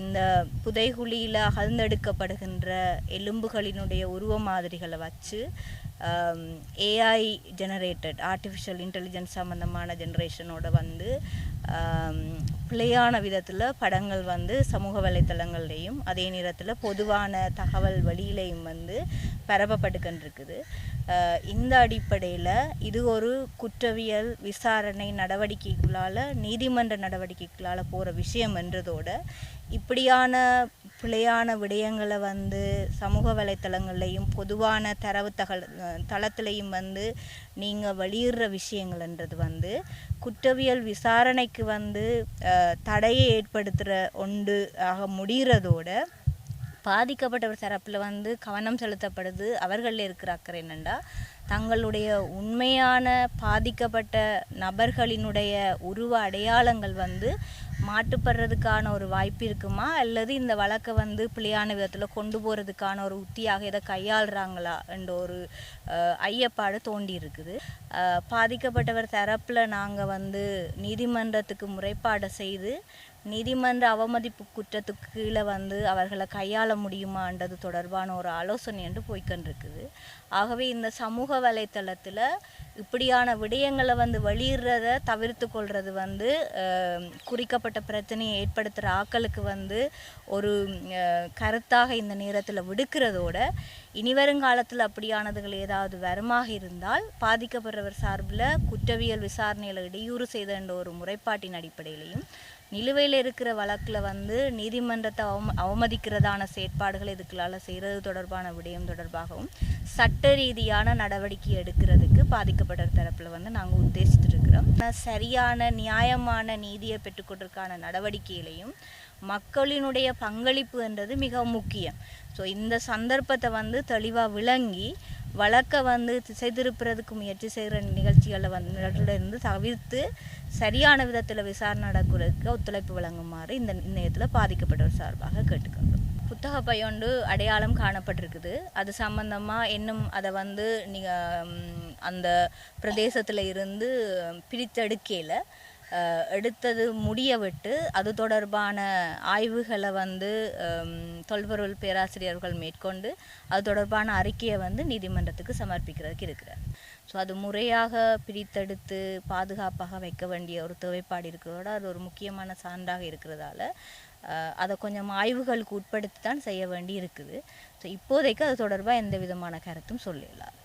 இந்த புதைகுழியில் அகழ்ந்தெடுக்கப்படுகின்ற எலும்புகளினுடைய உருவ மாதிரிகளை வச்சு ஏஐ ஜெனரேட்டட் ஆர்டிஃபிஷியல் இன்டெலிஜென்ஸ் சம்மந்தமான ஜென்ரேஷனோட வந்து பிழையான விதத்தில் படங்கள் வந்து சமூக வலைத்தளங்கள்லேயும் அதே நேரத்தில் பொதுவான தகவல் வழியிலையும் வந்து பரப்பப்பட்டுக்கின்றிருக்குது. இந்த அடிப்படையில் இது ஒரு குற்றவியல் விசாரணை நடவடிக்கைகளால் நீதிமன்ற நடவடிக்கைகளால் போகிற விஷயம் என்றதோட இப்படியான பிழையான விடயங்களை வந்து சமூக வலைத்தளங்கள்லையும் பொதுவான தரவு தகவல் தளத்துலையும் வந்து நீங்கள் வெளியிடுற விஷயங்கள்ன்றது வந்து குற்றவியல் விசாரணைக்கு வந்து தடையை ஏற்படுத்துகிற ஒன்று ஆக முடிகிறதோட பாதிக்கப்பட்டவர் தரப்பில் வந்து கவனம் செலுத்தப்படுது. அவர்களில் இருக்கிற அக்கறை என்னென்னா தங்களுடைய உண்மையான பாதிக்கப்பட்ட நபர்களினுடைய உருவ அடையாளங்கள் வந்து மாட்டுப்படுறதுக்கான ஒரு வாய்ப்பு இருக்குமா? அல்லது இந்த வழக்கை வந்து பிள்ளையான விதத்தில் கொண்டு போகிறதுக்கான ஒரு உத்தியாக இதை கையாளுறாங்களா? என்ற ஒரு ஐயப்பாடு தோண்டி இருக்குது. பாதிக்கப்பட்டவர் தரப்பில் நாங்கள் வந்து நீதிமன்றத்துக்கு முறைப்பாடு செய்து நீதிமன்ற அவமதிப்பு குற்றத்துக்கு கீழே வந்து அவர்களை கையாள முடியுமான்றது தொடர்பான ஒரு ஆலோசனை என்று போய்க்கொண்டிருக்குது. ஆகவே இந்த சமூக வலைத்தளத்தில் இப்படியான விடயங்களை வந்து வெளியிடுறத தவிர்த்து கொள்வது வந்து குறிக்கப்பட்ட பிரச்சனையை ஏற்படுத்துகிற ஆக்களுக்கு வந்து ஒரு கருத்தாக இந்த நேரத்தில் விடுக்கிறதோட இனி வருங்காலத்தில் அப்படியானதுகள் ஏதாவது வருமாக இருந்தால் பாதிக்கப்படுறவர் சார்பில் குற்றவியல் விசாரணையில் இடையூறு செய்த என்ற ஒரு முறைப்பாட்டின் அடிப்படையிலையும் நிலுவையில் இருக்கிற வழக்கில் வந்து நீதிமன்றத்தை அவம அவமதிக்கிறதான செயற்பாடுகள் இதுக்களால் செய்கிறது தொடர்பான விடயம் தொடர்பாகவும் சட்ட ரீதியான நடவடிக்கை எடுக்கிறதுக்கு பாதிக்கப்பட்ட தரப்பில் வந்து நாங்கள் உத்தேசித்திருக்கிறோம். சரியான நியாயமான நீதியை பெற்றுக்கொண்டிருக்கான நடவடிக்கையிலையும் மக்களினுடைய பங்களிப்பு என்றது மிக முக்கியம். ஸோ இந்த சந்தர்ப்பத்தை வந்து தெளிவாக விளங்கி வழக்கை வந்து திசை திருப்புறதுக்கு முயற்சி செய்கிற நிகழ்ச்சிகளை வந்து இருந்து தவிர்த்து சரியான விதத்தில் விசாரணை நடக்கிறதுக்கு ஒத்துழைப்பு வழங்குமாறு இந்த நேரத்தில் பாதிக்கப்பட்டவர் சார்பாக கேட்டுக்கொள்கிறோம். புத்தக பையொண்டு அடையாளம் காணப்பட்டிருக்குது. அது சம்பந்தமாக இன்னும் அதை வந்து நீங்கள் அந்த பிரதேசத்தில் இருந்து பிரித்தெடுக்கையில் எடுத்தது முடிய விட்டு அது தொடர்பான ஆய்வுகளை வந்து தொல்பொருள் பேராசிரியர்கள் மேற்கொண்டு அது தொடர்பான அறிக்கையை வந்து நீதிமன்றத்துக்கு சமர்ப்பிக்கிறதுக்கு இருக்கிறார். ஸோ அது முறையாக பிரித்தெடுத்து பாதுகாப்பாக வைக்க வேண்டிய ஒரு தேவைப்பாடு இருக்கிறதோட அது ஒரு முக்கியமான சான்றாக இருக்கிறதால அதை கொஞ்சம் ஆய்வுகளுக்கு உட்படுத்தி தான் செய்ய வேண்டி இருக்குது. ஸோ இப்போதைக்கு அது தொடர்பாக எந்த விதமான கருத்தும் சொல்லலாம்